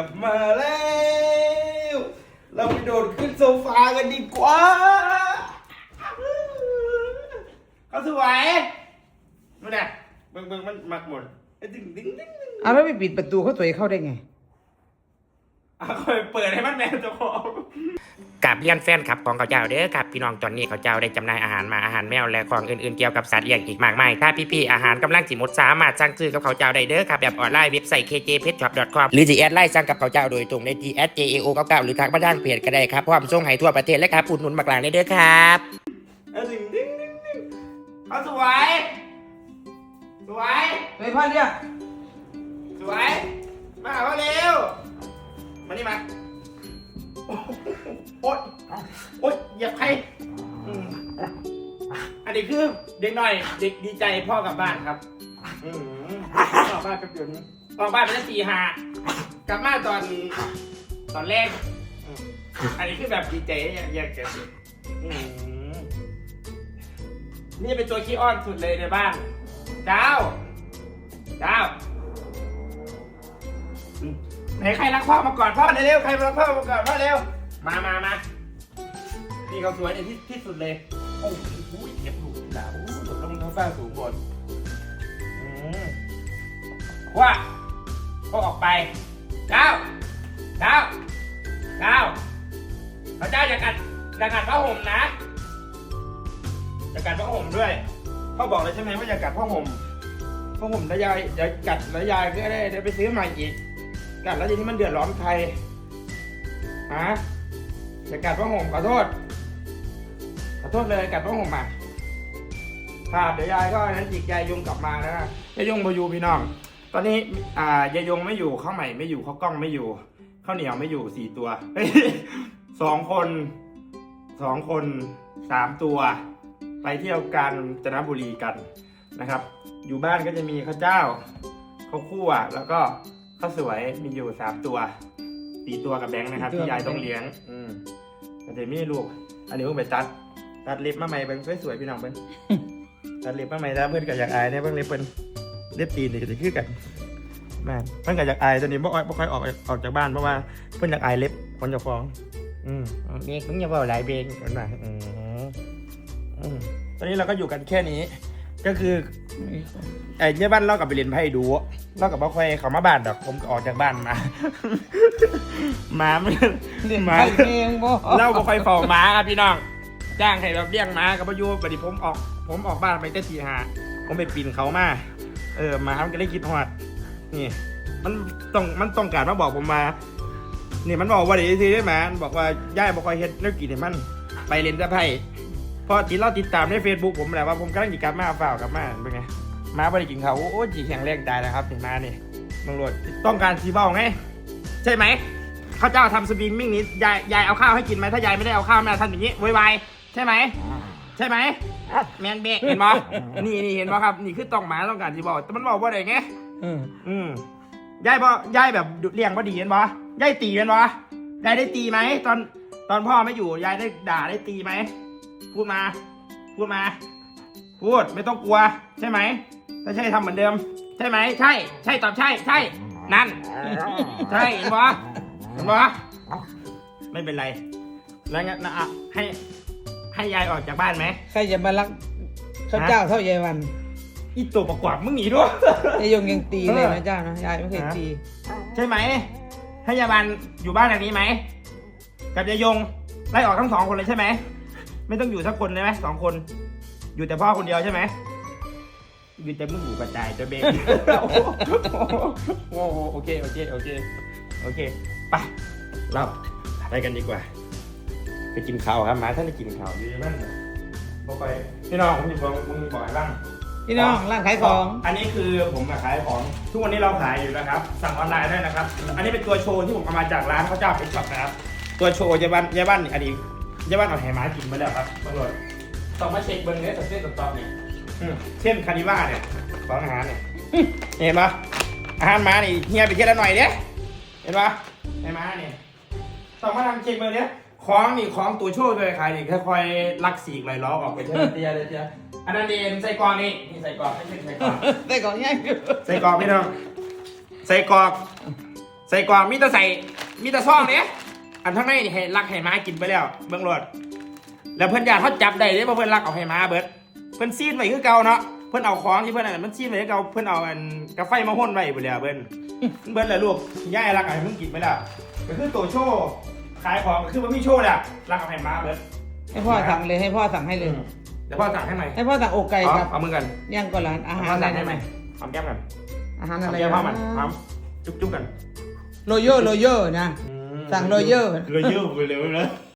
กลับมาแล้ว เราไปโดดขึ้นโซฟากันดีกว่าเขาสวยนู่นน่ะเบิ่งเบิ่งมันมักหมดไอ้ดึงดึงดึงดึงเอาแล้วไม่ปิดประตูเขาตัวเองเข้าได้ไง อะคอยเปิดให้มันแมนเจ้าของ กับเลี้ยนแฟนครับของเขาเจ้าเด้อครับพี่น้องตอนนี้เขาเจ้าได้จำหน่ายอาหารมาอาหารแมวและของอื่นๆเกี่ยวกับสัตว์เลี้ยงอีกมากมายถ้าพี่ๆอาหารกำลังจิหมดสามารถสั่งซื้อกับเขาเจ้าได้เด้อครับแบบออนไลน์เว็บไซต์ kjpetshop.com หรือจะแอดไลน์สั่งกับเขาเจ้าโดยตรงในที่ @jao99 หรือทางบ้านด้านเพจก็ได้ครับพร้อมส่งให้ทั่วประเทศและครับอุดหนุนมากลางได้เด้อครับไอ้ดึงดึงดึงดึงเขาสวยสวยเฮ้ยพ่อเรียกสวยมาหาพ่อเร็วมานี่มา โอ๊ยโอ๊ยเหยียบใครอืมอันนี้คือเด็กหน่อย เด็กดีใจพ่อกลับบ้านครับอืมออกบ้านแป๊บเดียวนี้ออกบ้านไปแล้วสี่หากลับมาตอนตอนแรกอืมอันนี้คือแบบดีใจแยกกันอืมนี่เป็นตัวขี้อ้อนสุดเลยในบ้านเจ้าเจ้า ไหนใครรักพ่อมาก่อนพ่อเร็วๆใครรักพ่อมาก่อนพ่อเร็วมามามานี่เขาสวยในที่ที่สุดเลยโอ้โหเก็บลูกดาวโอ้โหโดดลงท้าฟ้าสูงบนอืมว่าก็ออกไปเจ้าเจ้าเจ้าพระเจ้าอย่ากัดอย่ากัดผ้าห่มนะอย่ากัดผ้าห่มด้วยพ่อบอกเลยใช่ไหมว่าอย่ากัดผ้าห่มผ้าห่มแล้วยายอย่ากัดแล้วยายก็ได้ได้ไปซื้อใหม่อีก กัดแล้วทีนี้มันเดือดร้อนใครฮะจะกัดผ้าห่มขอโทษ ขอโทษเลยกัดผ้าห่มอะครับเดี๋ยวยายก็นั้นจิกยายยงกลับมาแล้วนะยายยงมาอยู่พี่น้อง ตอนนี้อ่ายายยงไม่อยู่ข้าวใหม่ไม่อยู่ข้าวกล้องไม่อยู่ข้าวเหนียวไม่อยู่สี่ตัวสองคนสองคนสามตัว ไปเที่ยวกันจนบุรีกันนะครับ อยู่บ้านก็จะมีข้าวเจ้าข้าวคั่วแล้วก็ ข้าวสวยมีอยู่สามตัวสี่ตัวกับแบงค์นะครับสี่ตัวที่ยายกับแบงค์ต้องเลี้ยง อืมแต่เดี๋ยวมีลูก อันนี้เพิ่งไปตัด ตัดเล็บมาใหม่เพิ่งสวยๆพี่น้องเพิ่นตัดเล็บมาใหม่แล้วเพิ่นก็อยากอายเนี่ยเพิ่งเล็บเพิ่นเล็บตีนนี่ก็จะคือกันแม่นเพิ่นก็อยากอายตอนนี้บ่ค่อยบ่ค่อยออกออกจากบ้านเพราะว่าเพิ่นอยากอายเล็บคนจะฟ้อง อืมเบงมึงอย่าบอกหลายเบงเพิ่นว่าอืมอืมตอนนี้เราก็อยู่กันแค่นี้ ก็คือ ไอ้เนี่ยบ้านเล่ากับไปเรียนไพ่ดูเล่ากับบ่ค่อยเขามาบ้านดอกผมก็ออกจากบ้านมาหมาไม่เรียนหมาไพ่เองบ่เล่าบ่ค่อยเฝ้าหมาครับพี่น้องจ้างให้แบบเลี้ยงหมากับพายุบัดนี้ผมออก ผมออกบ้านไปแต่ทีหาผมไปปีนเขามาเออหมามันก็ได้คิดฮอดนี่ มันต้องมันต้องการมาบอกผมมานี่มันบอกว่าเดี๋ยวทีได้หมามันบอกว่าย่ายบ่ค่อยเฮ็ดแล้วกินให้มัน ไปเล่นแต่ไพ่ พอติดเราติดตามใน Facebook ผมแหละว่าผมกำลังจิกลับมาเฝ้ากลับมาเป็นไงม้าบริกินเขาวโอ้ยจีแข็งแรงตายแล้วครับเห็นมาเนี่ยตำรวจต้องการซีเบ้าไง ใช่ไหมข้าวเจ้าทำสตรีมมิ่งนี้ยายยายเอาข้าวให้กินไหมถ้ายายไม่ได้เอาข้าวแม่ทำอย่างนี้วายๆใช่ไหมใช่ไหมแมนเบะเห็นปะนี่นี่เห็นปะครับ นี่คือต้องหมาต้องการซีเบ้าแต่มันบอกว่าอะไรไงอืมอืมยายบ่ยายแบบเลี้ยงพอดีเห็นปะยายตีเห็นปะยายได้ตีไหมตอนตอนพ่อไม่อยู่ยายได้ด่าได้ตีไหม พูดมา พูดมา พูดไม่ต้องกลัว ใช่ไหม ถ้าใช่ทำเหมือนเดิม ใช่ไหม ใช่ ใช่ตอบใช่ ใช่ นั่น ใช่เห็นปะเห็นปะไม่เป็นไร แล้วงั้นนะอะให้ ให้ยายออกจากบ้านไหม ใครจะมารักข้าวเจ้าเท่ายายวันอีตัวประกวดมึงหนีด้วยยายยงยังตีเลยนะเจ้านะยายไม่เคยตี ใช่ไหม ให้ยายบันอยู่บ้านแบบนี้ไหม กับยายยงไล่ออกทั้งสองคนเลยใช่ไหม ไม่ต้องอยู่สักคนเลยไหมสองคน อยู่แต่พ่อคนเดียวใช่ไหมอยู่แต่มึงอยู่กระจายจะเบงโอ้โหโอเคโอเคโอเคโอเคไปเราไปกันดีกว่า ไปกินข้าวครับหมาท่านได้กินข้าวอยู่ที่นั่นน่ะบอกไปพี่น้องผมจะบอกมึงบอกให้บ้างพี่น้องร้านขายของ อันนี้คือผมมาขายของ ทุกวันนี้เราขายอยู่นะครับ สั่งออนไลน์ได้นะครับ อันนี้เป็นตัวโชว์ที่ผมเอามาจากร้านข้าวเจ้าเป็นช็อปนะครับ ตัวโชว์ยาบ้านยาบ้านนี่อันนี้ ยาบ้านเอาแหมากินมาแล้วครับตำรวจต้องมาเช็คเบิ้งเนี่ยสักเส้นต่อๆเนี่ยอืมเช่นคานิว่าเนี่ยของอาหารเนี่ยเห็นปะอาหารหมานี่เฮียไปเที่ยวละหน่อยเด้เห็นปะไอ้หมาเนี่ยต้องมาทำเช็คเบิ้งเนี่ยของนี่ของตัวโชว์ตัวขายนี่ค่อยๆลักสีกไหลล้อออกไปเท่าเตี้ยเลยเตี้ยอันนั้นเองใส่กรอกนี่นี่ใส่กรอกไม่ใช่ใส่กรอกได้ของย่างอยู่ใส่กรอกพี่น้องใส่กรอก ใส่กล่องมีแต่ใส่มีแต่ซ่องเนี่ย อันข้างในนี่ให้ลักให้ม้ากินไปแล้ว เบื้องรถแล้วเพิ่นอยากเขาจับได้เลยเพราะเพิ่นลักเอาให้ม้าเบิด เพิ่นซีดไว้คือเก่าเนาะเพิ่นเอาของที่เพิ่นอันนั้นมันซีดไว้คือเก่าเพิ่นเอาอันกาไฟมาห้นไว้ไปแล้วเพิ่นเบิดเลยลูกย่ายลักเอาให้มึงกินไปแล้วก็คือตัวโชว์ขายของก็คือมันมีโชว์แหละลักเอาให้ม้าเบิดให้พ่อสั่งเลยให้พ่อสั่งให้เลยเดี๋ยวพ่อสั่งให้ไหมให้พ่อสั่งอกไก่ครับเอามือกันย่างก่อนร้านอาหารพ่ออะไรสั่งให้นะไหมหอมแก้มกันอาหารหออะมไรแก้มพ่อมันหอนะมจุ๊บจุ๊บกันโรโย่โรโย่นะ สั่งโรเยอร์โรเยอร์ไปเลยนะ